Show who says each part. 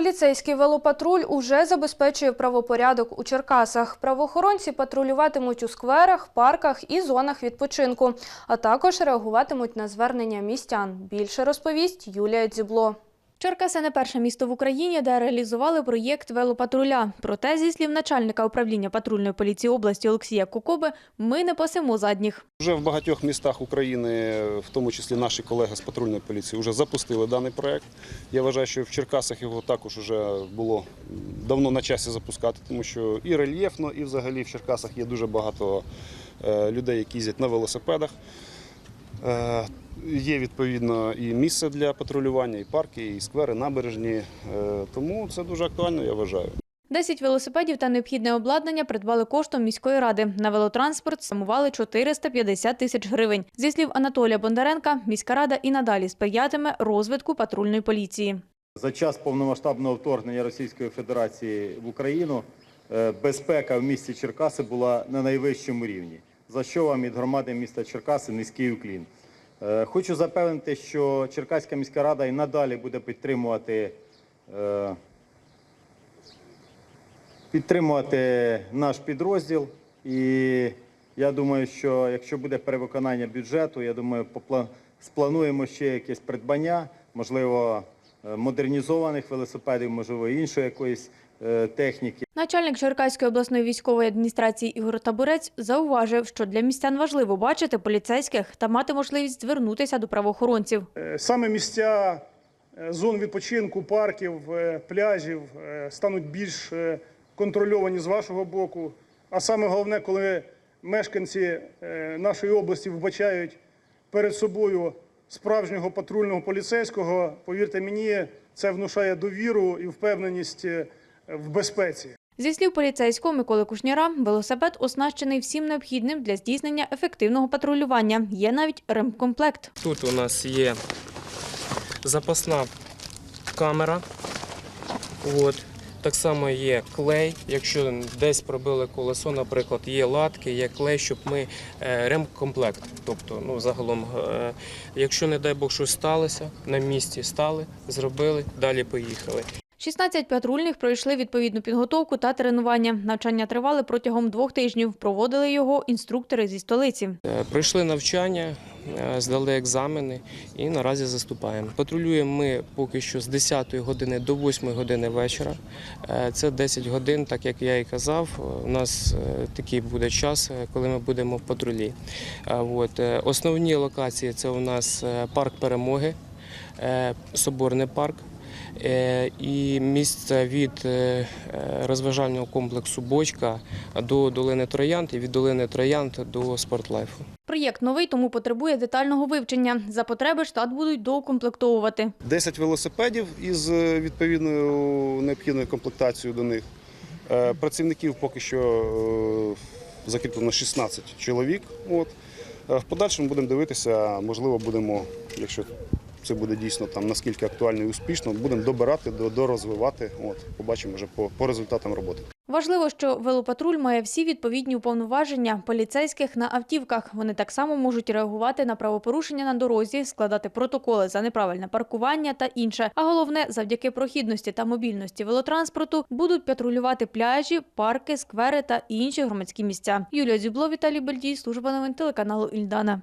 Speaker 1: Поліцейський велопатруль уже забезпечує правопорядок у Черкасах. Правоохоронці патрулюватимуть у скверах, парках і зонах відпочинку, а також реагуватимуть на звернення містян. Більше розповість Юлія Дзюбло. Черкаси не перше місто в Україні, де реалізували проєкт велопатруля. Проте, зі слів начальника управління патрульної поліції області Олексія Кокоби, ми не пасемо задніх.
Speaker 2: Вже в багатьох містах України, в тому числі наші колеги з патрульної поліції, вже запустили даний проект. Я вважаю, що в Черкасах його також вже було давно на часі запускати, тому що і рельєфно, і взагалі в Черкасах є дуже багато е, людей, які їздять на велосипедах. Е, Є відповідно і місце для патрулювання, і парки, і сквери, набережні. Е, Тому це дуже актуально, я вважаю.
Speaker 1: 10 велосипедів та необхідне обладнання придбали коштом міської ради. На велотранспорт самували 450 тисяч гривень. Зі слів Анатолія Бондаренка, міська рада і надалі сприятиме розвитку патрульної поліції.
Speaker 3: За час повномасштабного вторгнення Російської Федерації в Україну е, безпека в місті Черкаси була на найвищому рівні. За що вам від громади міста Черкаси низький уклін. Е, Хочу запевнити, що Черкаська міська рада і надалі буде підтримувати, е, підтримувати наш підрозділ. І я думаю, що якщо буде перевиконання бюджету, я думаю, сплануємо ще якесь придбання, можливо, е, модернізованих велосипедів, можливо, іншої якоїсь техніки.
Speaker 1: Начальник Черкаської обласної військової адміністрації Ігор Табурець зауважив, що для містян важливо бачити поліцейських та мати можливість звернутися до правоохоронців.
Speaker 4: Е, Саме місця е, зон відпочинку, парків, е, пляжів е, стануть більш е, контрольовані з вашого боку. А саме головне, коли мешканці е, нашої області вбачають перед собою справжнього патрульного поліцейського, повірте мені, це внушає довіру і впевненість е, в безпеці.
Speaker 1: Зі слів поліцейського Миколи Кушніра, велосипед оснащений всім необхідним для здійснення ефективного патрулювання. Є навіть ремкомплект.
Speaker 5: Тут у нас є запасна камера. От. Так само є клей. Якщо десь пробили колесо, наприклад, є латки, є клей, щоб ми е, ремкомплект. Тобто, ну загалом, е, якщо не дай Бог щось сталося, на місці стали, зробили, далі поїхали.
Speaker 1: 16 патрульних пройшли відповідну підготовку та тренування. Навчання тривали протягом двох тижнів. Проводили його інструктори зі столиці.
Speaker 5: Е, Пройшли навчання, е, здали екзамени і наразі заступаємо. Патрулюємо ми поки що з 10 години до 8 години вечора. Е, Це 10 годин, так як я і казав. У нас такий буде час, коли ми будемо в патрулі. Основні локації це у нас парк перемоги, Соборний парк. Е, І місце від е, розважального комплексу Бочка до долини Троянд і від долини Троянд до спортлайфу.
Speaker 1: Проєкт новий, тому потребує детального вивчення. За потреби штат будуть доукомплектовувати.
Speaker 2: 10 велосипедів із е, відповідною необхідною комплектацією до них. Працівників поки що закріплено 16 чоловік. От. В подальшому будемо дивитися, можливо, будемо, якщо це буде дійсно там наскільки актуально і успішно, будемо добирати, до- дорозвивати. От, побачимо вже по, по результатам роботи.
Speaker 1: Важливо, що велопатруль має всі відповідні уповноваження поліцейських на автівках. Вони так само можуть реагувати на правопорушення на дорозі, складати протоколи за неправильне паркування та інше. А головне, завдяки прохідності та мобільності велотранспорту будуть патрулювати пляжі, парки, сквери та інші громадські місця. Юлія Дзюбло, Віталій Бельдій, служба новин телеканалу Ільдана.